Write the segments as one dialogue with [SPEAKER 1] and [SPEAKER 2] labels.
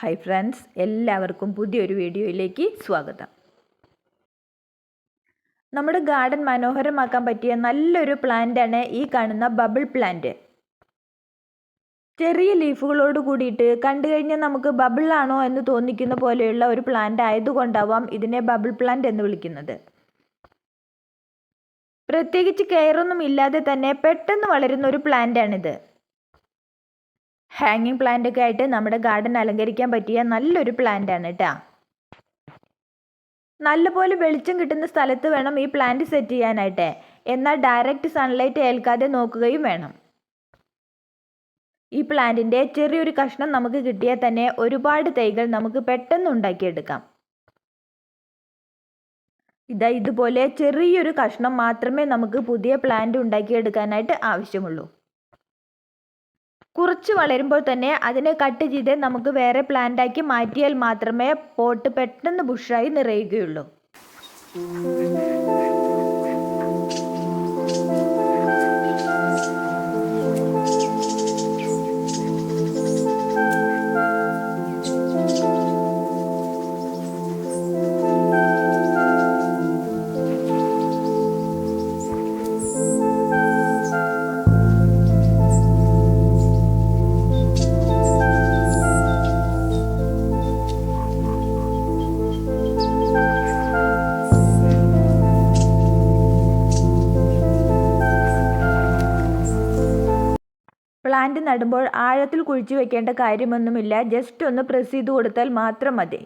[SPEAKER 1] Hi friends എല്ലാവർക്കും പുതിയൊരു വീഡിയോയിലേക്ക് സ്വാഗതം. നമ്മുടെ ഗാർഡൻ മനോഹരമാക്കാൻ പറ്റിയ നല്ലൊരു പ്ലാന്റാണ് ഈ കാണുന്ന ബബിൾ പ്ലാന്റ് ചെറിയ ലീഫുകളോട് കൂടിയിട്ട് കണ്ടു കഴിഞ്ഞാൽ നമുക്ക് ബബിളാണോ എന്ന് തോന്നിക്കുന്ന പോലെയുള്ള ഒരു പ്ലാന്റ് ആയതുകൊണ്ടാവാം ഇതിനെ ബബിൾ പ്ലാന്റ് എന്ന് വിളിക്കുന്നത്. പ്രത്യേകിച്ച് കെയറൊന്നും ഇല്ലാതെ തന്നെ പെട്ടെന്ന് വളരുന്ന ഒരു പ്ലാന്റാണിത് ഹാങ്ങിങ് പ്ലാന്റ് ഒക്കെ ആയിട്ട് നമ്മുടെ ഗാർഡൻ അലങ്കരിക്കാൻ പറ്റിയ നല്ലൊരു പ്ലാന്റ് ആണ് കേട്ടോ നല്ലപോലെ വെളിച്ചം കിട്ടുന്ന സ്ഥലത്ത് വേണം ഈ പ്ലാന്റ് സെറ്റ് ചെയ്യാനായിട്ട്. എന്നാൽ ഡയറക്റ്റ് സൺലൈറ്റ് ഏൽക്കാതെ നോക്കുകയും വേണം. ഈ പ്ലാന്റിന്റെ ചെറിയൊരു കഷ്ണം നമുക്ക് കിട്ടിയാൽ തന്നെ ഒരുപാട് തൈകൾ നമുക്ക് പെട്ടെന്ന് ഉണ്ടാക്കിയെടുക്കാം. ഇതാ ഇതുപോലെ ചെറിയൊരു കഷ്ണം മാത്രമേ നമുക്ക് പുതിയ പ്ലാന്റ് ഉണ്ടാക്കിയെടുക്കാനായിട്ട് ആവശ്യമുള്ളൂ. കുറച്ച് വളരുമ്പോൾ തന്നെ അതിനെ കട്ട് ചെയ്ത് നമുക്ക് വേറെ പ്ലാന്റാക്കി മാറ്റിയാൽ മാത്രമേ പോട്ട് പെട്ടെന്ന് ബുഷായി നിറയുകയുള്ളൂ. പ്ലാന്റ് നടുമ്പോൾ ആഴത്തിൽ കുഴിച്ചു വെക്കേണ്ട കാര്യമൊന്നുമില്ല. ജസ്റ്റ് ഒന്ന് പ്രസ് ചെയ്ത് കൊടുത്താൽ മാത്രം മതി.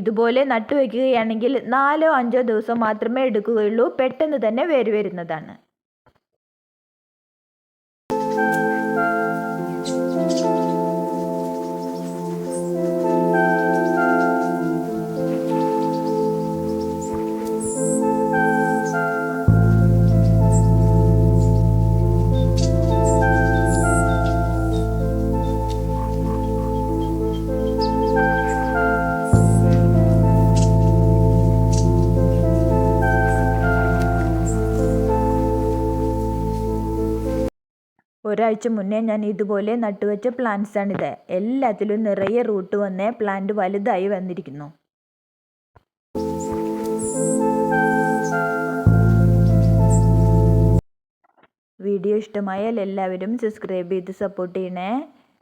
[SPEAKER 1] ഇതുപോലെ നട്ടുവെക്കുകയാണെങ്കിൽ നാലോ അഞ്ചോ ദിവസം മാത്രമേ എടുക്കുകയുള്ളൂ. പെട്ടെന്ന് തന്നെ വേര് വരുന്നതാണ് ഒരാഴ്ച മുന്നേ ഞാൻ ഇതുപോലെ നട്ടുവച്ച പ്ലാന്റ്സാണിത് എല്ലാത്തിലും നിറയെ റൂട്ട് വന്ന് പ്ലാന്റ് വലുതായി വന്നിരിക്കുന്നു. വീഡിയോ ഇഷ്ടമായാൽ എല്ലാവരും സബ്സ്ക്രൈബ് ചെയ്ത് സപ്പോർട്ട് ചെയ്യണേ.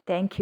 [SPEAKER 1] താങ്ക്